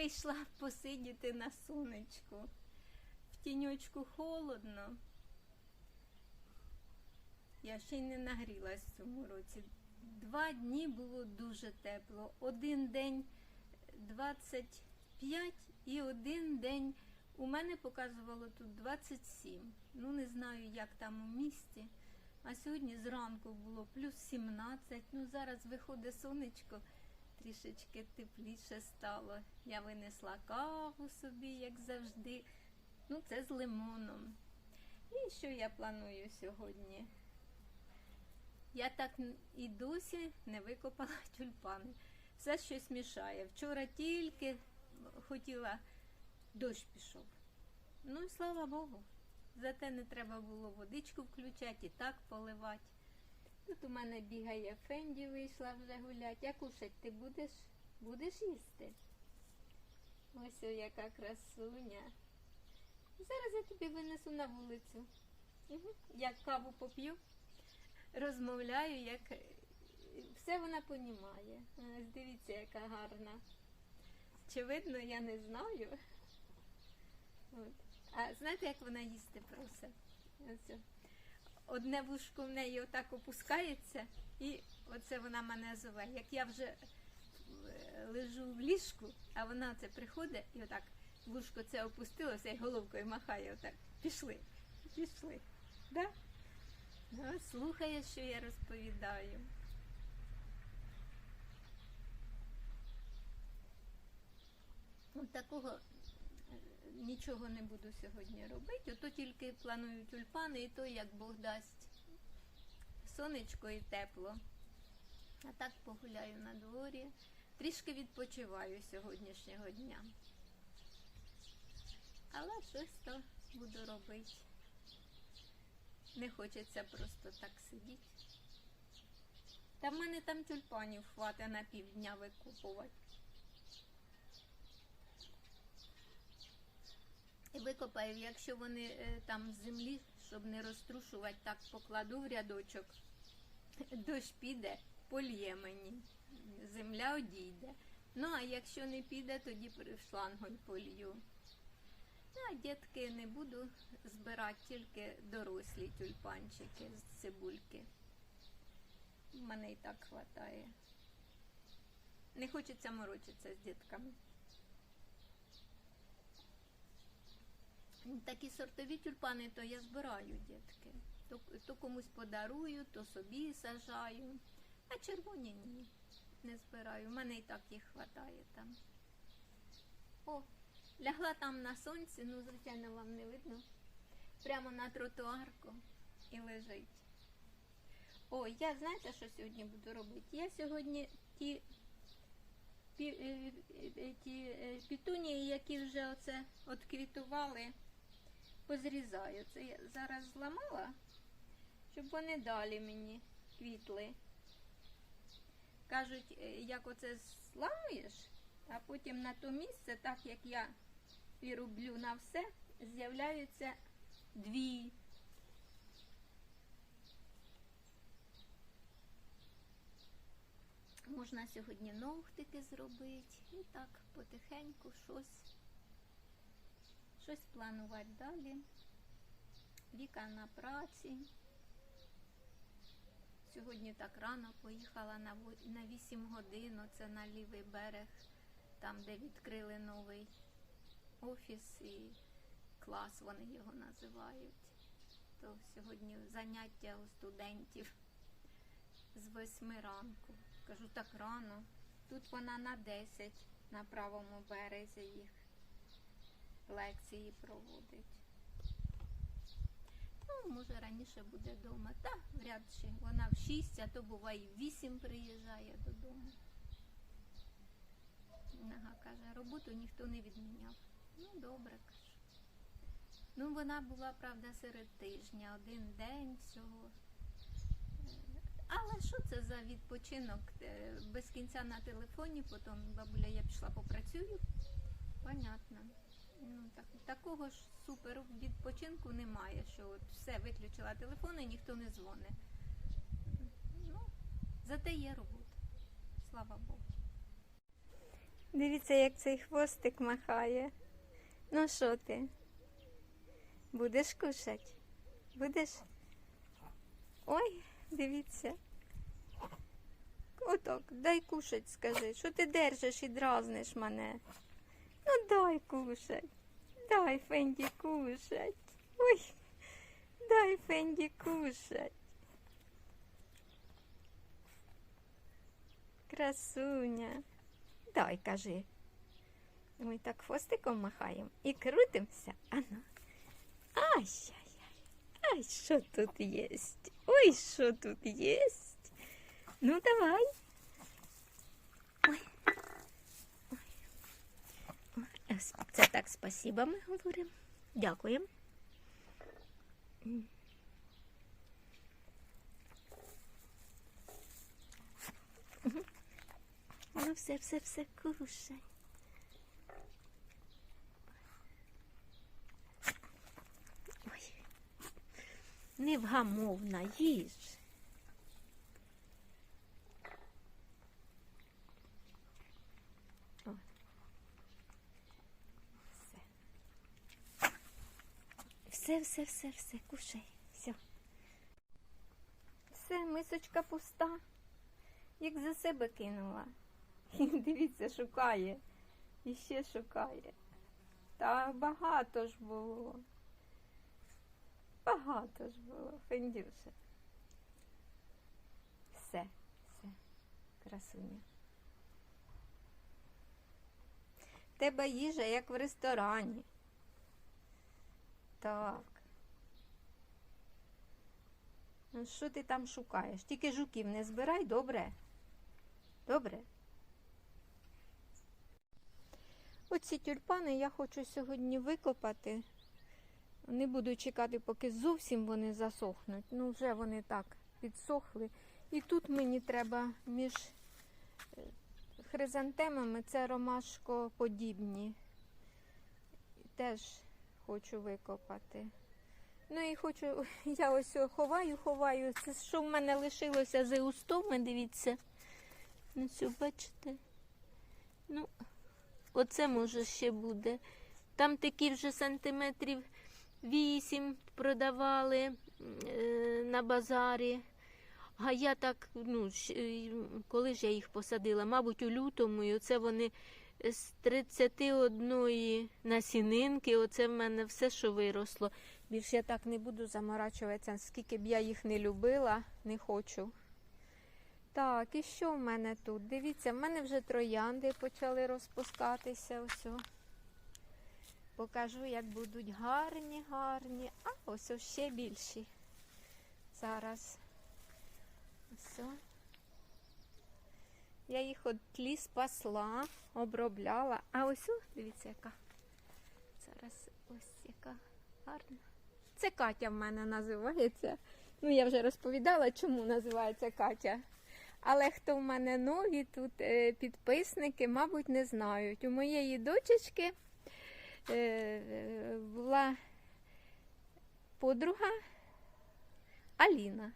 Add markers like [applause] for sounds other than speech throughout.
Вийшла посидіти на сонечку. В тіньочку холодно. Я ще й не нагрілась в цьому році. Два дні було дуже тепло. Один день 25 і один день у мене показувало тут 27. Ну, не знаю, як там у місті. А сьогодні зранку було плюс 17. Ну, зараз виходить сонечко, трішечки тепліше стало. Я винесла каву собі, як завжди. Ну, це з лимоном. І що я планую сьогодні? Я так і досі не викопала [laughs] тюльпани. Все щось мішає. Вчора тільки хотіла, дощ пішов. Ну і слава Богу. Зате не треба було водичку включати і так поливати. Тут у мене бігає Фенді, вийшла вже гуляти. А кушать ти будеш? Будеш їсти? Ось о, яка красуня. Зараз я тобі винесу на вулицю. Угу. Я каву поп'ю, розмовляю, як все вона понімає. Дивіться, яка гарна. Чи видно, я не знаю. От. А знаєте, як вона їсти просить? Одне вушко в неї отак опускається, і оце вона мене зове. Як я вже е, лежу в ліжку, а вона це приходить і отак вушко це опустилося і головкою махає отак. Пішли, пішли. Да? Ну, слухає, що я розповідаю. От такого нічого не буду сьогодні робити. Ото тільки планую тюльпани, і то як Бог дасть сонечко і тепло. А так погуляю на дворі. Трішки відпочиваю сьогоднішнього дня. Але щось то буду робити. Не хочеться просто так сидіти. Та в мене там тюльпанів хватить на півдня викупувати. Викопаю, якщо вони е, там з землі, щоб не розтрушувати, так покладу в рядочок. Дощ піде, польє мені. Земля одійде. Ну, а якщо не піде, тоді шлангою полью. Ну, а дітки не буду збирати, тільки дорослі тюльпанчики з цибульки. Мене і так хватає. Не хочеться морочитися з дітками. Такі сортові тюльпани, то я збираю, дітки. То, то комусь подарую, то собі сажаю. А червоні ні, не збираю. У мене і так їх хватає там. О, лягла там на сонці, ну, звичайно, вам не видно. Прямо на тротуарку і лежить. О, я знаєте, що сьогодні буду робити? Я сьогодні ті, пі, е, е, ті е, пітунії, які вже оце отквітували, позрізаю. Це я зараз зламала, щоб вони далі мені квітли. Кажуть, е, як оце зламуєш, а потім на то місце, так як я і роблю на все, з'являються дві. Можна сьогодні ногтики зробити і так потихеньку щось, щось планувати далі. Віка на праці. Сьогодні так рано поїхала на 8 годин, це на лівий берег, там, де відкрили новий офіс і клас, вони його називають. То сьогодні заняття у студентів з 8 ранку. Кажу, так рано. Тут вона на 10 на правому березі їх лекції проводить. Ну, може, раніше буде вдома. Та, вряд чи. Вона в 6, а то буває в 8 приїжджає додому. Ага, каже, роботу ніхто не відміняв. Ну, добре, каже. Ну, вона була, правда, серед тижня, один день всього. Е, Але що це за відпочинок? Е, Без кінця на телефоні, потім бабуля, я пішла попрацюю. Понятно. Ну, так, такого ж супер відпочинку немає, що от все виключила телефон і ніхто не дзвонить. Ну, зате є робота. Слава Богу. Дивіться, як цей хвостик махає. Ну що ти? Будеш кушать? Будеш? Ой, дивіться. Отак, дай кушать, скажи. Що ти держиш і дразниш мене? Ну дай кушать. Дай Фенді кушать. Ой, дай Фенді кушать. Красуня. Дай, кажи. Ми так хвостиком махаємо і крутимося. Ану. Ай-яй-яй. Ай, що тут є? Ой, що тут є? Ну, давай. Ой. Ой, ес- Це так спасіба ми говоримо. Дякуємо. Ну, все, все, все, кушай. Ой. Невгамовна їж. Все. Все, все, все, кушай. Все. Все, мисочка пуста. Як за себе кинула. І дивіться, шукає. І ще шукає. Та багато ж було. Багато ж було, Фендюша. Все, все, красуня. Тебе їжа, як в ресторані. Так. Ну, що ти там шукаєш? Тільки жуків не збирай, добре? Добре? Оці тюльпани я хочу сьогодні викопати. Не буду чекати, поки зовсім вони засохнуть. Ну, вже вони так підсохли. І тут мені треба між е, хризантемами це ромашкоподібні. Теж хочу викопати. Ну і хочу, [laughs] я ось ховаю, ховаю. Це що в мене лишилося з еустоми, дивіться. Ну, цю бачите. Ну, оце може ще буде. Там такі вже сантиметрів вісім продавали е, на базарі. А я так, ну, коли ж я їх посадила? Мабуть, у лютому, і оце вони з 31 насінинки, оце в мене все, що виросло. Більше я так не буду заморачуватися, скільки б я їх не любила, не хочу. Так, і що в мене тут? Дивіться, в мене вже троянди почали розпускатися. Ось. Покажу, як будуть гарні, гарні. А ось ще більші. Зараз. Ось. Я їх от тлі спасла, обробляла. А ось, о, дивіться, яка. Зараз ось яка гарна. Це Катя в мене називається. Ну, я вже розповідала, чому називається Катя. Але хто в мене нові тут е, підписники, мабуть, не знають. У моєї дочечки е, була подруга Аліна.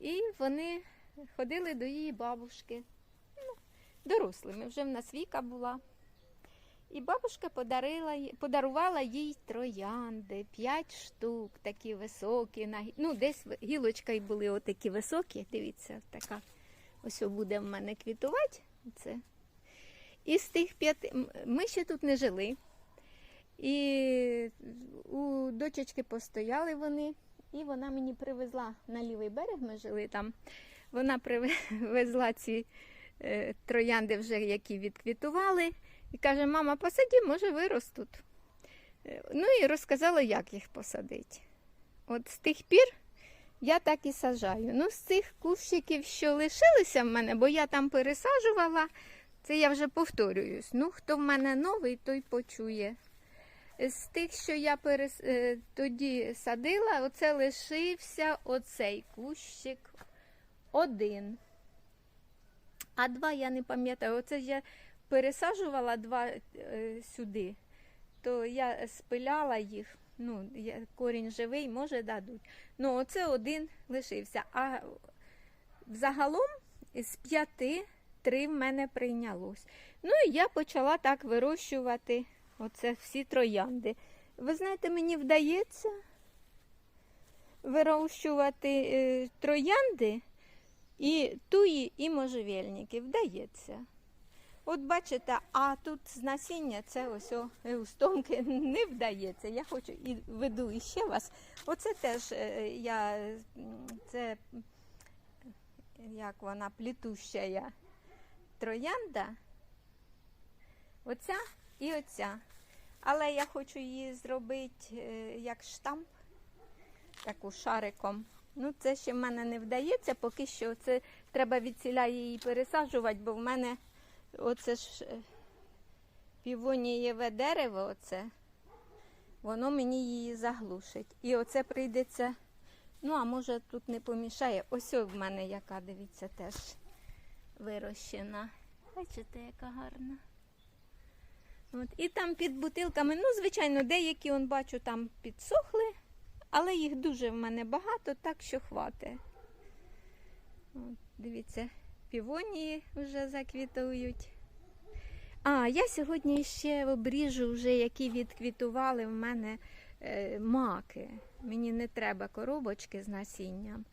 І вони ходили до її бабушки. Дорослими, вже в нас Віка була. І бабушка подарила, подарувала їй троянди, п'ять штук, такі високі. Ну, десь гілочка були отакі високі. Дивіться, така. Ось буде в мене квітувати. Це. І з тих п'яти ми ще тут не жили. І у дочечки постояли вони, і вона мені привезла на лівий берег, ми жили там. Вона привезла [laughs] ці троянди, вже які відквітували. І каже, мама, посаді, може, виростуть. Е, Ну і розказала, як їх посадити. От з тих пір я так і сажаю. Ну, з цих кущиків, що лишилися в мене, бо я там пересаджувала, це я вже повторююсь. Ну, хто в мене новий, той почує. З тих, що я перес... е, тоді садила, оце лишився оцей кущик один. А два я не пам'ятаю. Оце я пересаджувала два е, сюди, то я спиляла їх. Ну, я, корінь живий, може дадуть. Ну, оце один лишився. А взагалом з п'яти три в мене прийнялось. Ну і я почала так вирощувати оце всі троянди. Ви знаєте, мені вдається вирощувати е, троянди і туї, і можжевельники. Вдається. От бачите, а тут з насіння це ось еустомки [laughs] не вдається. Я хочу і веду іще вас. Оце теж е, я це як вона плітуща троянда. Оця і оця. Але я хочу її зробити е, як штамп, таку шариком. Ну, це ще в мене не вдається, поки що це треба від ціля її пересаджувати, бо в мене оце ж е, півонієве дерево, оце, воно мені її заглушить. І оце прийдеться, ну, а може тут не помішає. Ось в мене яка, дивіться, теж вирощена. Бачите, яка гарна. От, і там під бутилками, ну, звичайно, деякі, он бачу, там підсохли, але їх дуже в мене багато, так що хватить. Дивіться, півонії вже заквітують. А, я сьогодні ще обріжу вже, які відквітували в мене е, маки. Мені не треба коробочки з насінням.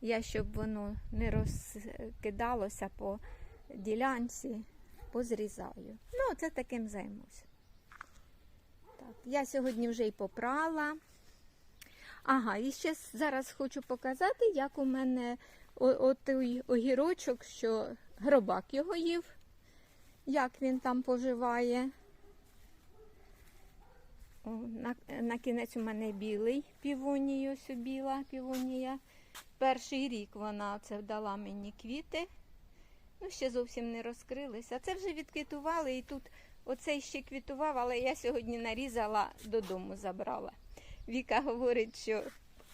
Я, щоб воно не розкидалося по ділянці, позрізаю. Ну, це таким займуся. Так, я сьогодні вже й попрала. Ага, і ще зараз хочу показати, як у мене о- о- той огірочок, що гробак його їв, як він там поживає. О, на, на кінець у мене білий півоній, ось біла півонія. Перший рік вона це дала мені квіти. Ну, ще зовсім не розкрилися. Це вже відквітували і тут оцей ще квітував, але я сьогодні нарізала, додому забрала. Віка говорить, що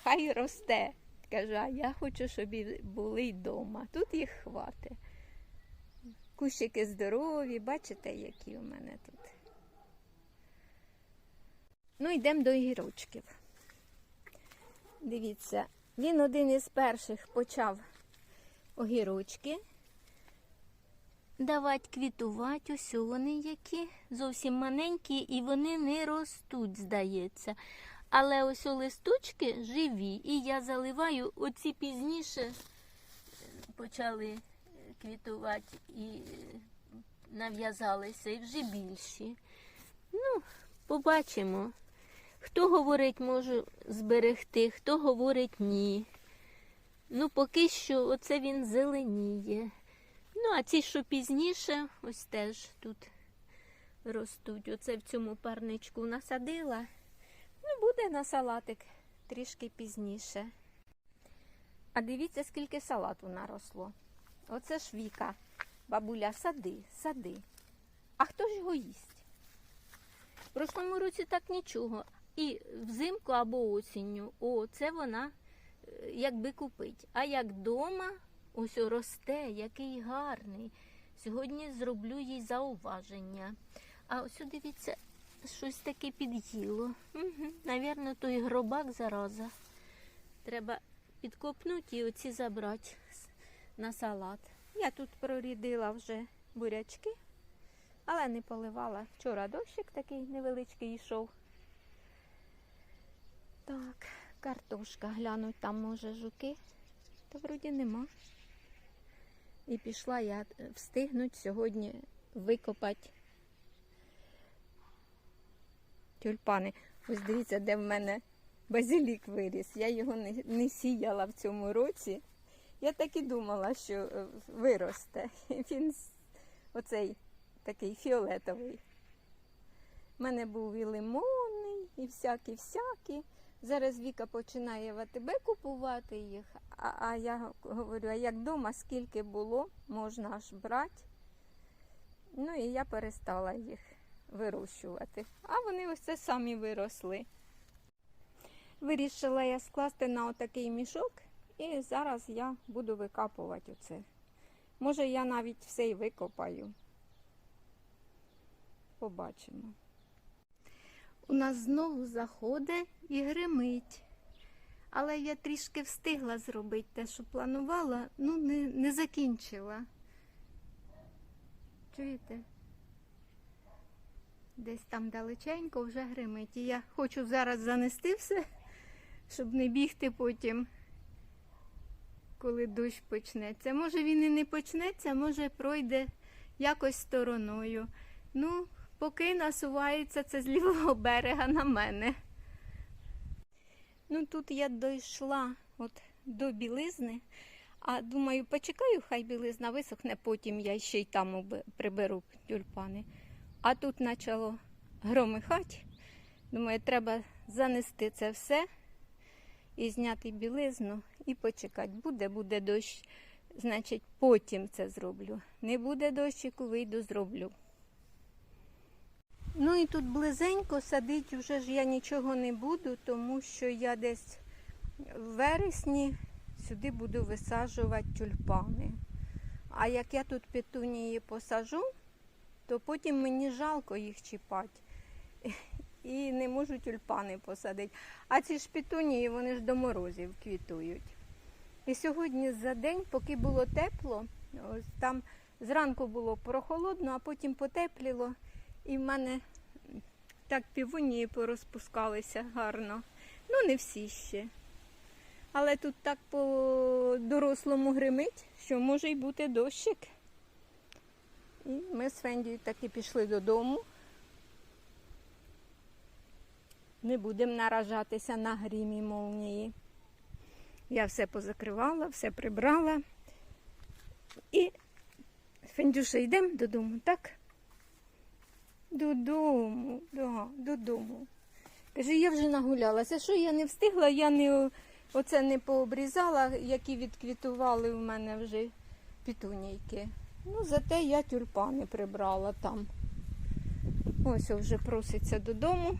хай росте. Каже, а я хочу, щоб були й вдома. Тут їх хватить. Кущики здорові, бачите, які у мене тут. Ну, йдемо до огірочків. Дивіться, він один із перших почав огірочки давати квітувати. Ось вони які зовсім маленькі, і вони не ростуть, здається. Але ось о листочки живі, і я заливаю оці пізніше почали квітувати і нав'язалися, і вже більші. Ну, побачимо. Хто говорить, можу зберегти, хто говорить ні. Ну, поки що оце він зеленіє. Ну, а ці, що пізніше, ось теж тут ростуть. Оце в цьому парничку насадила. Ну, буде на салатик трішки пізніше. А дивіться, скільки салату наросло. Оце ж Віка. Бабуля, сади, сади. А хто ж його їсть? В прошлому році так нічого. І взимку або осінню. О, це вона е, якби купить. А як дома, ось росте, який гарний. Сьогодні зроблю їй зауваження. А ось дивіться, щось таке під'їло. Угу. Навірно, той гробак зараза. Треба підкопнути і оці забрати на салат. Я тут прорідила вже бурячки, але не поливала. Вчора дощик такий невеличкий йшов. Так, картошка. Глянуть, там може жуки. Та вроді нема. І пішла я е, встигнуть сьогодні викопати тюльпани. Ось дивіться, де в мене базилік виріс. Я його не, не сіяла в цьому році. Я так і думала, що е, виросте. [laughs] Він оцей такий фіолетовий. У мене був і лимонний, і всякі-всякі. Зараз Віка починає в АТБ купувати їх, а, а я говорю, а як вдома скільки було, можна аж брати. Ну і я перестала їх вирощувати. А вони ось це самі виросли. Вирішила я скласти на отакий мішок, і зараз я буду викапувати оце. Може, я навіть все й викопаю. Побачимо. У нас знову заходить і гримить. Але я трішки встигла зробити те, що планувала, ну не, не закінчила. Чуєте? Десь там далеченько вже гримить. І я хочу зараз занести все, щоб не бігти потім, коли дощ почнеться. Може він і не почнеться, може пройде якось стороною. Ну, поки насувається це з лівого берега на мене. Ну тут я дійшла от до білизни, а думаю, почекаю, хай білизна висохне, потім я ще й там приберу тюльпани. А тут почало громихати. Думаю, треба занести це все і зняти білизну і почекати. Буде, буде дощ, значить, потім це зроблю. Не буде дощику, вийду, зроблю. Ну і тут близенько садить вже ж я нічого не буду, тому що я десь в вересні сюди буду висаджувати тюльпани. А як я тут петунії посажу, то потім мені жалко їх чіпати. І не можу тюльпани посадити. А ці ж петунії, вони ж до морозів квітують. І сьогодні за день, поки було тепло, ось там зранку було прохолодно, а потім потепліло. І в мене так півонії порозпускалися гарно. Ну, не всі ще. Але тут так по дорослому гримить, що може й бути дощик. І ми з Фендією таки пішли додому. Не будемо наражатися на грім і молнії. Я все позакривала, все прибрала. І Фендюша, йдемо додому, так? Додому, да, додому. Каже, я вже нагулялася. Що я не встигла, я не оце не пообрізала, які відквітували у мене вже пітунійки. Ну, зате я тюльпани прибрала там. Ось вже проситься додому.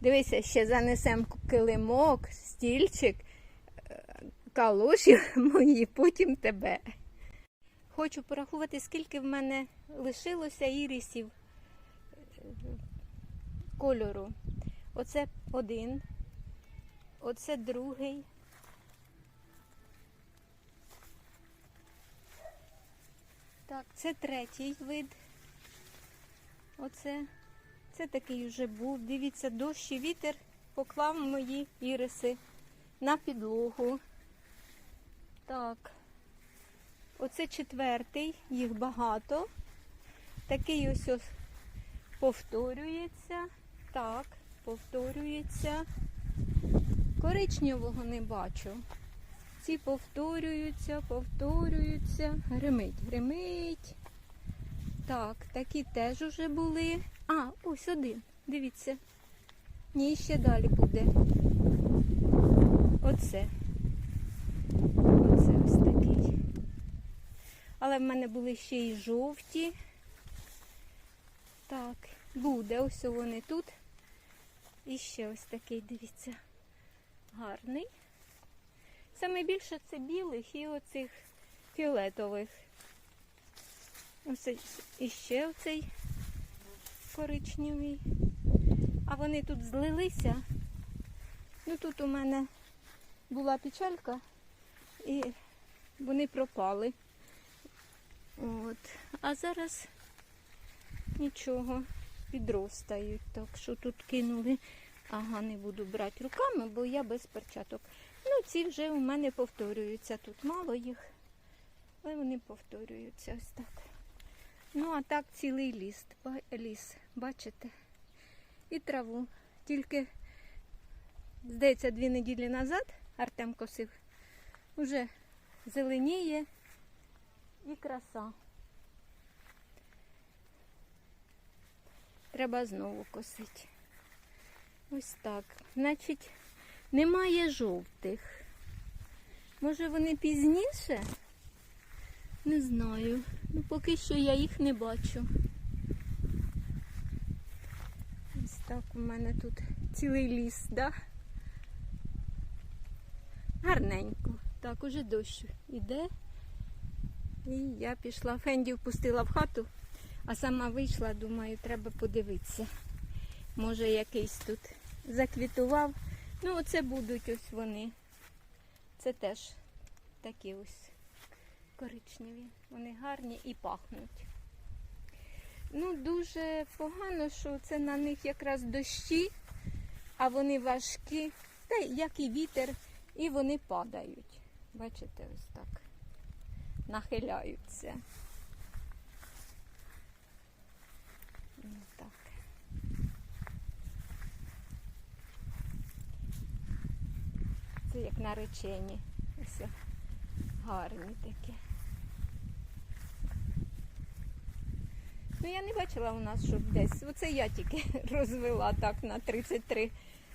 Дивися, ще занесемо килимок, стільчик, е, калоші [laughs] мої, потім тебе. Хочу порахувати, скільки в мене лишилося ірисів е, кольору. Оце один, оце другий. Так, це третій вид. Оце, це такий вже був. Дивіться, дощ і вітер поклав мої іриси на підлогу. Так. Оце четвертий, їх багато. Такий ось ось повторюється. Так, повторюється. Коричневого не бачу. Ці повторюються, повторюються. Гримить, гримить. Так, такі теж уже були. А, ось один. Дивіться. Ні, ще далі буде. Оце. Оце ось такий. Але в мене були ще й жовті. Так, буде. Ось вони тут. І ще ось такий, дивіться, гарний. Саме більше це білих і оцих фіолетових. Ось іще оцей коричневий. А вони тут злилися. Ну тут у мене була печалька і вони пропали. От. А зараз нічого, підростають. Так що тут кинули. Ага, не буду брати руками, бо я без перчаток. Ну, ці вже у мене повторюються. Тут мало їх, але вони повторюються ось так. Ну, а так цілий ліс, ліс, бачите? І траву. Тільки, здається, дві неділі назад Артем косив. Уже зеленіє і краса. Треба знову косити. Ось так. Значить, немає жовтих. Може вони пізніше? Не знаю. Ну поки що я їх не бачу. Ось так у мене тут цілий ліс, да? Гарненько. Так, уже дощ іде. І я пішла, Фенді впустила в хату, а сама вийшла, думаю, треба подивитися. Може якийсь тут заквітував. Ну, оце будуть ось вони. Це теж такі ось коричневі. Вони гарні і пахнуть. Ну, дуже погано, що це на них якраз дощі, а вони важкі, та як і вітер, і вони падають. Бачите, ось так. Нахиляються. Ось Так. Це як наречені. Ось гарні такі. Ну я не бачила у нас, щоб десь. Оце я тільки [laughs] розвела так на 33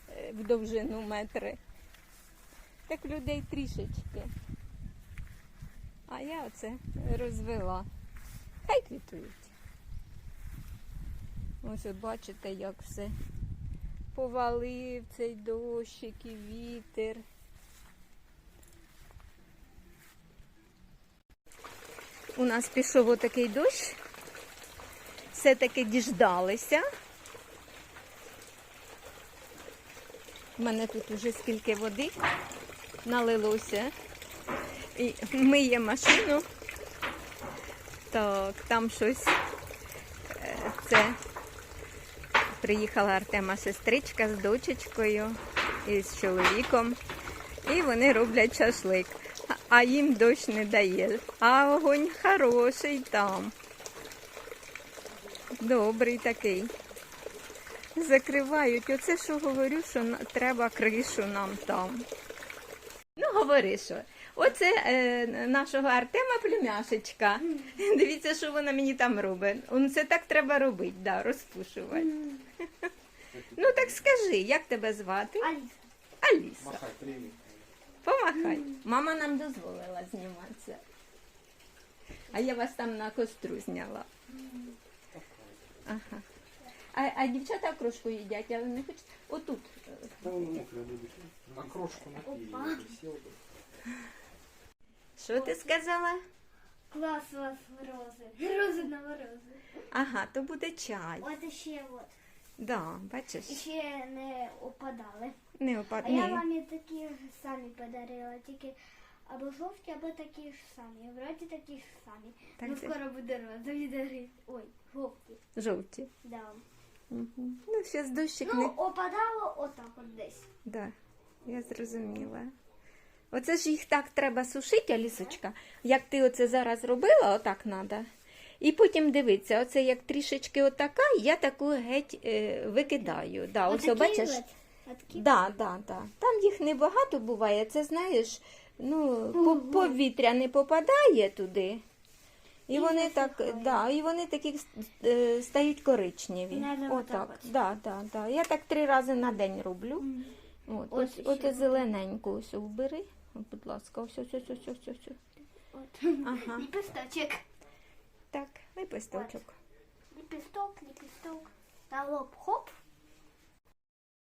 е, в довжину метри. Так людей трішечки. А я оце розвела. Хай квітують. Ось от бачите, як все повалив цей дощик і вітер. У нас пішов отакий дощ. Все-таки діждалися. У мене тут уже скільки води налилося. І миє машину. Так, там щось. е, Це приїхала Артема сестричка з дочечкою і з чоловіком. І вони роблять шашлик. А- їм дощ не дає. А огонь хороший там. Добрий такий. Закривають. Оце що говорю, що треба кришу нам там. Ну, говори що. Оце е, нашого Артема племяшечка. Дивіться, що вона мені там робить. Он це так треба робити, да, розпушувати. Ну так скажи, як тебе звати? Аліса. Аліса. Привіт. Мама нам дозволила зніматися. А я вас там на костру зняла. Ага. А, а дівчата окрошку їдять, але не хочуть. Отут. Та буде. На крошку. Що ти сказала? Клас у вас рози. Рози на морози. Ага, то буде чай. От ще от. Да, бачиш, Ще не опадали. Не А опад... я Ні. мамі такі ж самі подарила, тільки або жовті, або такі ж самі. Вроді такі ж самі. Так ну це- скоро буде розові дарити. Ой, жовті. Жовті. Да. Угу. Ну, зараз дощик Ну, не. опадало отак от десь. Да, я зрозуміла. Оце ж їх так треба сушити, Алісочка. Як ти оце зараз робила, отак треба. І потім дивиться, оце як трішечки отака, я таку геть е, викидаю. Да, ось бачиш? от. Отакі. Да, да, да. Там їх небагато буває, це знаєш, ну, по- повітря не попадає туди. І, І вони так, засихає. да, і вони такі е, стають коричневі. Надо отак Отак. от. Да, да, да. Я так три рази на день роблю. М. От, Ось ось, ще одне. зелененьку ось вбери. Будь ласка, ось, ось, ось, ось, ось, ось. ось. От. Ага. Ліпісточок. Так, лепесточок. Ліпісток, ліпісток. На лоб хоп.